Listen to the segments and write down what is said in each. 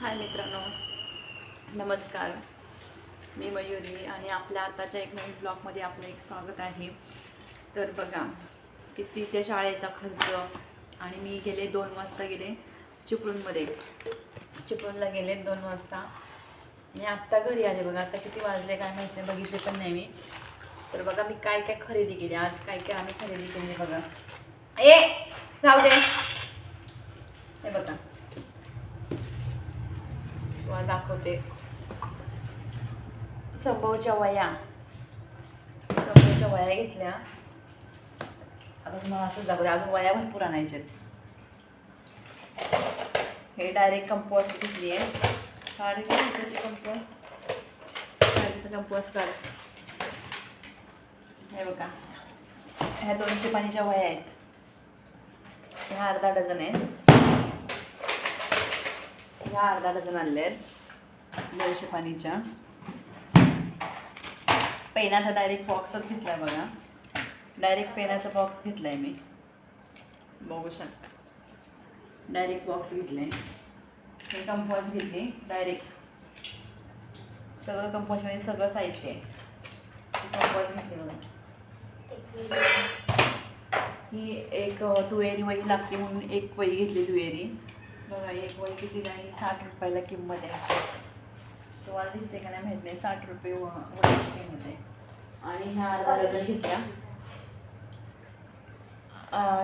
हाय मित्रांनो. नमस्कार. मी मयुरी आणि आपल्या आताच्या एक नवीन ब्लॉगमध्ये आपलं एक स्वागत आहे. तर बघा किती त्या शाळेचा खर्च आणि मी गेले दोन वाजता गेले चिपळूणमध्ये. चिपळूणला गेले दोन वाजता. आणि आत्ता घरी आले बघा. आता किती वाजले काय माहीत नाही बघितले पण नाही मी. तर बघा मी काय काय खरेदी केली. आज काय काय आम्ही खरेदी केली बघा. ए जाऊ दे. हे बघा. दाखवते. संभवच्या वया. संभवच्या वया घेतल्या. आता तुम्हाला असंच दाखवते. अजून वया भरपूर आणायच्यात. हे डायरेक्ट कंपोस्ट घेतली आहे. काढ घ्यायचं कंपोस्ट काढायचं कंपोस्ट काढ. हे बघा. ह्या दोनशे पाणीच्या वया आहेत. ह्या अर्धा डझन आहेत. ह्या अर्धा डझन आणले आहेत दोनशे पाणीच्या. पेनाचा डायरेक्ट बॉक्सच घेतला आहे बघा. डायरेक्ट पेनाचा बॉक्स घेतला आहे मी. बघू शकता. डायरेक्ट बॉक्स घेतला. आहे हे कंपॉस घेतली डायरेक्ट सगळं कंपॉसमध्ये म्हणजे सगळं साहित्य आहे. कंपॉस घेतले बघा. ही एक तुवेरी दुहेरी वही लागते म्हणून एक वही घेतली दुहेरी बघा एक वय किती नाही साठ रुपयाला किंमत आहे. तुम्हाला दिसते का नाही माहीत नाही साठ रुपये व- किंमत आहे. आणि ह्या अर्धा डझन घेतल्या.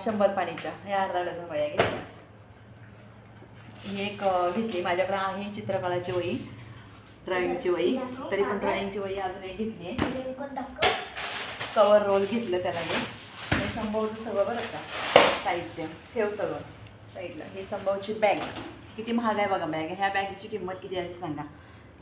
शंभर पाणीच्या ह्या अर्धा डझन वया घेतल्या. ही एक घेतली. माझ्याकडे आहे चित्रकलाची वही ड्रॉइंगची वही. तरी पण ड्रॉइंगची वही अजून एक घेतली आहे. कवर रोल घेतलं त्याला मी. हे सगळं बरं का? साहित्य. ठेव सगळं. साईडला. हे संभवची बॅग. किती महाग आहे बघा बॅग. ह्या बॅगेची किंमत किती आहे सांगा.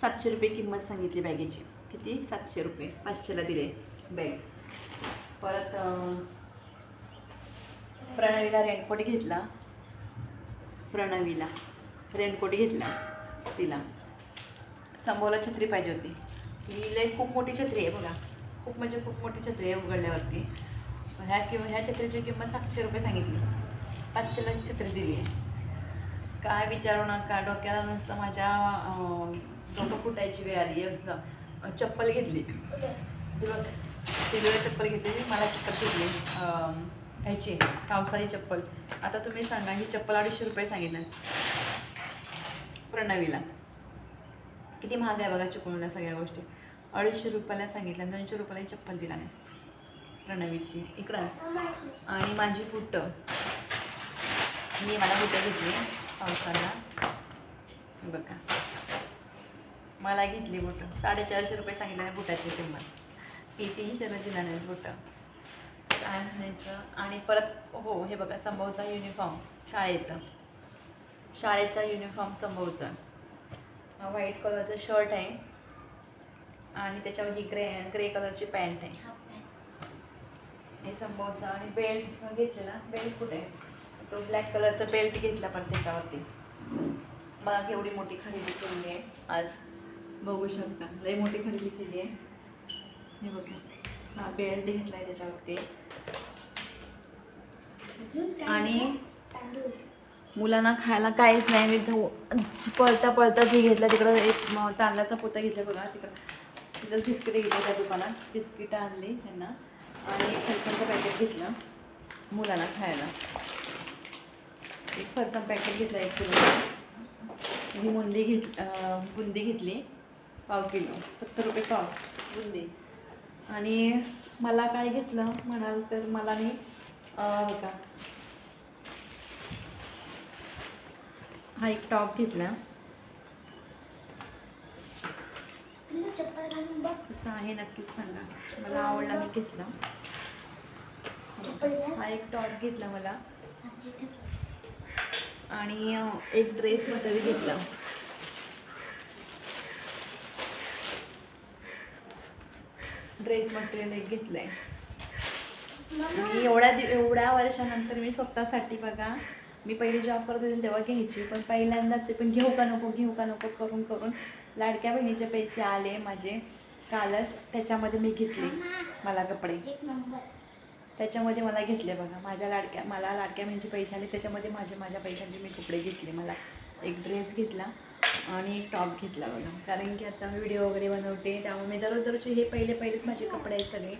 सातशे रुपये किंमत सांगितली बॅगेची. किती? सातशे रुपये. पाचशेला दिले बॅग. परत प्रणवीला रेनकोट घेतला. प्रणवीला रेनकोट घेतला तिला. संभवला छत्री पाहिजे होती. ही लई खूप मोठी छत्री आहे बघा. खूप म्हणजे खूप मोठी छत्री आहे उघडल्यावरती. ह्या किंवा ह्या छत्रीची किंमत सातशे रुपये सांगितली. पाचशेला चित्र दिली आहे. काय विचारू नका डोक्याला नुसतं माझ्या डोकं फुटायची वेळ आली असं चप्पल घेतली. बघ तिला चप्पल घेतली मला चप्पल घेतली ह्याची पावसाळी चप्पल. आता तुम्ही सांगा ही चप्पल अडीचशे रुपये सांगितलं. प्रणवीला. किती महाग आहे बघा चिपळूणला सगळ्या गोष्टी. अडीचशे रुपयाला सांगितलं दोनशे रुपयाला चप्पल दिला नाही प्रणवीची. इकडं. आणि माझी पुट्ट. मी मला बुट्ट घेतली? पावसाला. बघा. मला घेतली बुट. साडेचारशे रुपये सांगितलं बुटाची किंमत. ही तीनशेला दिला नाही बुट. काय म्हणायचं? आणि परत हो हे बघा संभवचा युनिफॉर्म शाळेचा. शाळेचा युनिफॉर्म संभवचा हा व्हाईट कलरचा शर्ट आहे. आणि त्याच्यावर ही ग्रे ग्रे कलरची पॅन्ट आहे. हे संभवचा आणि बेल्ट घेतलेला. बेल्ट कुठे? आहे तो ब्लॅक कलरचा बेल्ट घेतला पण त्याच्यावरती. मला केवढी मोठी खरेदी केली आहे. आज बघू शकता लई मोठी खरेदी केली आहे. हे बघा हा बेल्ट घेतला आहे त्याच्यावरती. आणि मुलांना खायला काहीच नाही मी धो- पळता पळता जे घेतलं तिकडं एक तांदळाचा पोता घेतला बघा तिकडं तिथं बिस्किट घेतली त्या दुकानात. बिस्किटं आणली त्यांना. आणि एक पॅकेट घेतलं मुलांना खायला. एक फरसाण पॅकेट घेतलं एक किलो. ही बुंदी घेत बुंदी घेतली पाव किलो. सत्तर रुपये पाव बुंदी. आणि मला काय घेतलं म्हणाल तर मला मी बघा. हा एक टॉप घेतला. कसा आहे नक्कीच सांगा. मला आवडला मी घेतला. हा एक टॉप घेतला मला. आणि एक ड्रेस मटेरियल घेतला. ड्रेस मटेरियल एक घेतलंय. मी एवढ्या दि एवढ्या वर्षानंतर मी स्वतःसाठी बघा मी पहिले जॉब करत होते तेव्हा घ्यायची पण पहिल्यांदाच ते पण घेऊ का नको घेऊ का नको करून करून लाडक्या बहिणीचे पैसे आले माझे. कालच त्याच्यामध्ये मी घेतले मला कपडे. एक नंबर. त्याच्यामध्ये मला घेतले बघा. माझ्या लाडक्या मला लाडक्या म्हणजे पैसे आले. त्याच्यामध्ये माझे माझ्या पैशांचे मी कपडे घेतले. मला एक ड्रेस घेतला आणि एक टॉप घेतला बघा. कारण की आता मी व्हिडिओ वगैरे बनवते त्यामुळे मी दररोज दररोजचे हे पहिले पहिलेच माझे कपडे आहेत सगळे.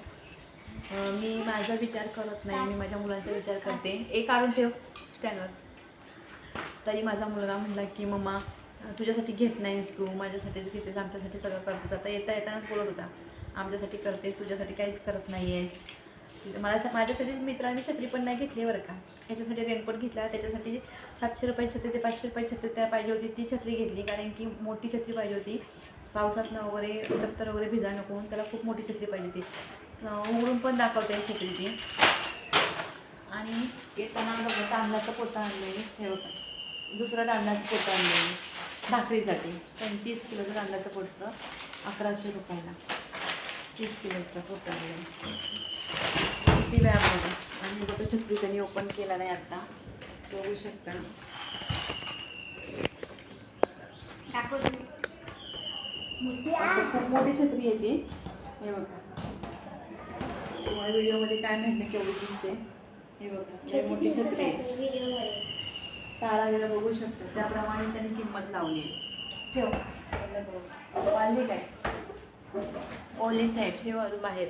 मी माझा विचार करत नाही. मी माझ्या मुलांचा विचार करते. एक काढून ठेव स्टँडवर तरी माझा मुलगा म्हणला की मम्मा तुझ्यासाठी घेत नाहीस तू. माझ्यासाठीच घेतेस. आमच्यासाठी सगळं करतेस. आता येता येतानाच बोलत होता. आमच्यासाठी करतेस. तुझ्यासाठी काहीच करत नाही आहेस मला माझ्यासाठी मित्रांनी छत्री पण नाही घेतली बरं का. याच्यासाठी रेनकोट घेतला त्याच्यासाठी सातशे रुपये छत्री ते पाचशे रुपये छत्री त्या पाहिजे होती ती छत्री घेतली. कारण की मोठी छत्री पाहिजे होती. पावसातनं वगैरे दप्तर वगैरे भिजा नको म्हणून त्याला खूप मोठी छत्री पाहिजे होती. उघडून पण दाखवते छत्री ती. आणि येताना बघा तांदळाचं पोतं आणलं हे होतं दुसरं तांदळाचं पोतं आणलं भाकरीसाठी. पंचवीस किलोचं तांदळाचं पोतं अकराशे रुपयाला. तीस किलोचं पोतं आणलेलं ती बॅग बघा आणि बघा छत्री त्यांनी ओपन केला नाही आता. बघू शकता. खूप मोठी छत्री आहे ती. हे बघा. तुम्हाला व्हिडिओमध्ये काय माहिती नाही केवढी दिसते हे बघा मोठी छत्री आहे. तारा गेला बघू शकतो. त्याप्रमाणे त्यांनी किंमत लावली आहे. ठेव. काय? ओलीच आहे ठेव अजून बाहेर.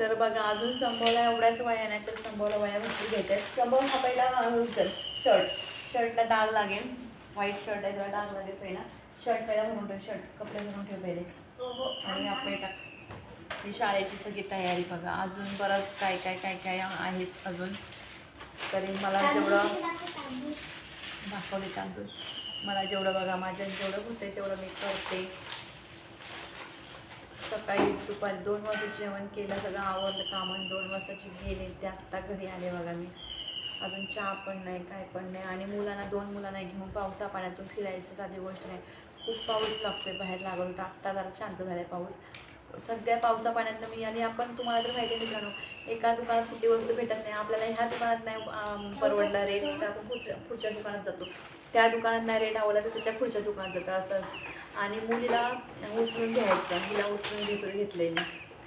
तर बघा अजून संभवला एवढ्याच वया नाही तर संभवला वया भरपूर घ्यायच्या संभव हा पहिला उचल. शर्ट शर्टला डाग लागेल. व्हाईट शर्ट आहे त्याला डाग लागेल पहिला. शर्ट पहिला भरून ठेव शर्ट कपडे भरून ठेव पहिले. आणि आपले टाक. ही शाळेची सगळी तयारी बघा. अजून बरंच काय काय काय काय आहेच अजून. तरी मला जेवढं दाखवले तांदूळ. मला जेवढं बघा माझ्या जेवढं होतं तेवढं मी करते. सकाळी दुपारी दोन वाजता जेवण केलं सगळं आवडलं कामं दोन वाजताची गेले ते आत्ता घरी आले बघा मी. अजून चहा पण नाही काय पण नाही. आणि मुलांना दोन मुलांना घेऊन पावसा पाण्यातून फिरायचं साधी गोष्ट नाही. खूप पाऊस लागतोय बाहेर लागत होता आत्ता जरा शांत झालाय पाऊस. सध्या पावसा पाण्यातनं मी आणि आपण तुम्हाला तर माहिती आहे मित्रांनो एका दुकानात कुठली वस्तू भेटत नाही आपल्याला ह्या दुकानात नाही परवडला रेट तर आपण पुढच्या पुढच्या दुकानात जातो. त्या दुकानात नाही रेट आवडला तर त्याच्या पुढच्या दुकानात जातं असं. आणि मुलीला उचलून घ्यायचं तिला उचलून घेतो घेतलंय मी.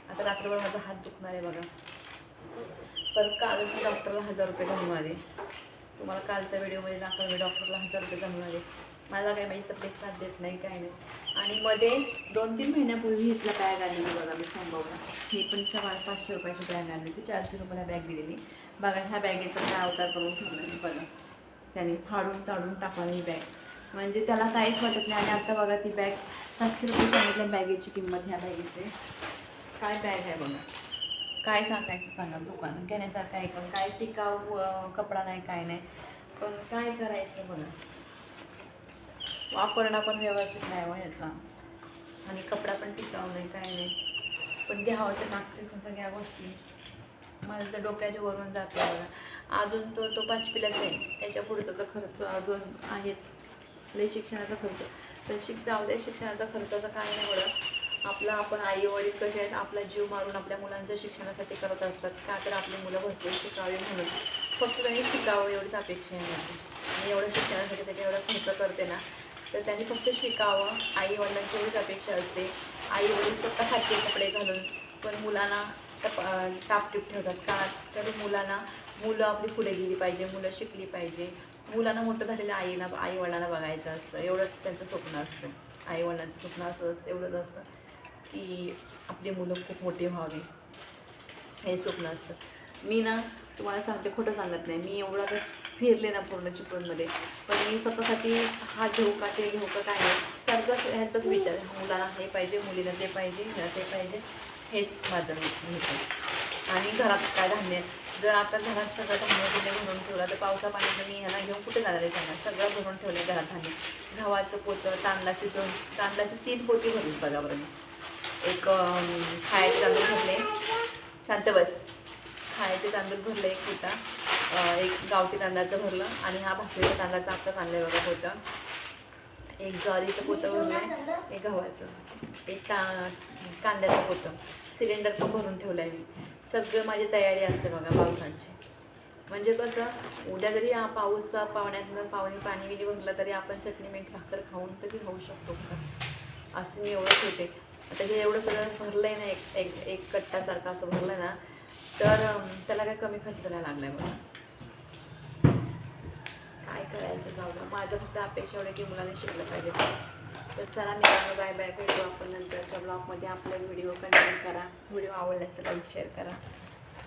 आता रात्रभर माझा हात दुखणार आहे बघा. परत कालच मी डॉक्टरला हजार रुपये घालून आले. तुम्हाला कालच्या व्हिडिओमध्ये दाखवलं मी डॉक्टरला हजार रुपये घालून आले. मला काय माझी तब्येत साथ देत नाही काय नाही. आणि मध्ये दोन तीन महिन्यापूर्वी इथला बॅग आलेली बघा मी संभवला ही पण चार पाचशे रुपयाची बॅग आणली ती चारशे रुपयाला बॅग दिलेली. बघा ह्या बॅगेचा काय अवतार करून ठेवला मी बघा त्याने फाडून ताडून टाकला ही बॅग म्हणजे त्याला काहीच वाटत नाही. आणि आता बघा ती बॅग सातशे रुपये सांगितल्या बॅगेची किंमत ह्या बॅगेची काय बॅग आहे बघा. काय सांगायचं सांगा दुकान घेण्यासारखं आहे पण काय टिकाऊ कपडा नाही काय नाही. पण काय करायचं बघा? वापरणं पण व्यवस्थित नाही हो याचा. आणि कपडा पण टिकाऊ नाही काय नाही. पण घ्यावं तर लागतेच ना सगळ्या गोष्टी. मला तर डोक्याच्या वरून जातो बघा. अजून तो तो पाचवीलाच आहे. त्याच्या पुढे त्याचा खर्च अजून आहेच. लई शिक्षणाचा खर्च. तर शिक जाऊ दे शिक्षणाचा खर्चाचा काय नाही बरं आपला आपण आई वडील कसे आहेत आपला जीव मारून आपल्या मुलांच्या शिक्षणासाठी करत असतात. का तर आपली मुलं भरपूर शिकावी म्हणून. फक्त त्यांनी शिकावं एवढीच अपेक्षा आहे आणि एवढं शिक्षणासाठी त्याच्या एवढा खर्च करते ना तर त्यांनी फक्त शिकावं. आई वडिलांची एवढीच अपेक्षा असते. आई वडील स्वतः खाते कपडे घालून पण मुलांना टप टापटीप ठेवतात. का? तर मुलांना मुलं आपली पुढे गेली पाहिजे मुलं शिकली पाहिजे. मुलांना मोठं झालेल्या आईला आई वडिलांना बघायचं असतं. एवढंच त्यांचं स्वप्न असतं. आई वडिलांचं स्वप्न असं असतं एवढंच असतं की आपली मुलं खूप मोठी व्हावी. हे स्वप्न असतं. मी ना तुम्हाला सांगते खोटं सांगत नाही. मी एवढा तर फिरले ना पूर्ण चिपळूणमध्ये. पण मी स्वतःसाठी हा घेऊ का ते घेऊ का काय नाही. ह्याचाच विचार मुलाला हे पाहिजे मुलीला ते पाहिजे ह्याला ते पाहिजे. हेच माझं आणि घरात काय धान्य आहे. जर आता घरात सगळं धान्य तिथे भरून ठेवलं तर पावसा पाण्याचं मी ह्याला घेऊन कुठे जाणार आहे सांगा सगळं भरून ठेवलं घरात धान्य. गव्हाचं पोतं तांदळाची दोन तांदळाची तीन पोती भरली बघा बरं एक खायचे तांदूळ भरले. शांत बस. खायचे तांदूळ भरले एक पोता. एक गावठी तांदळाचं भरलं आणि हा भाकरीचा तांदळाचा आत्ताच आणलं बघा पोतं. एक ज्वारीचं पोतं भरलं एक गव्हाचं एक का कांद्याचं पोतं. सिलेंडर पण भरून ठेवलं आहे मी. सगळं माझी तयारी असते बघा पावसाची. म्हणजे कसं उद्या जरी हा पाऊस पावण्यातनं पाहुणे पाणी बिणी भरलं तरी आपण चटणी मीठ भाकर खाऊन तरी खाऊ शकतो असं मी एवढंच होते आता हे एवढं सगळं भरलं आहे ना एक एक एक कट्टासारखं असं भरलं ना तर त्याला काय कमी खर्च नाही लागला आहे बघा. करायचं जाऊ ना माझं फक्त अपेक्षा एवढं की मुलांनी शिकलं पाहिजे. तर चला मी बाय बाय भेटू आपण नंतरच्या ब्लॉगमध्ये आपले व्हिडिओ कंटिन्यू करा. व्हिडिओ आवडल्यास लाईक शेअर करा.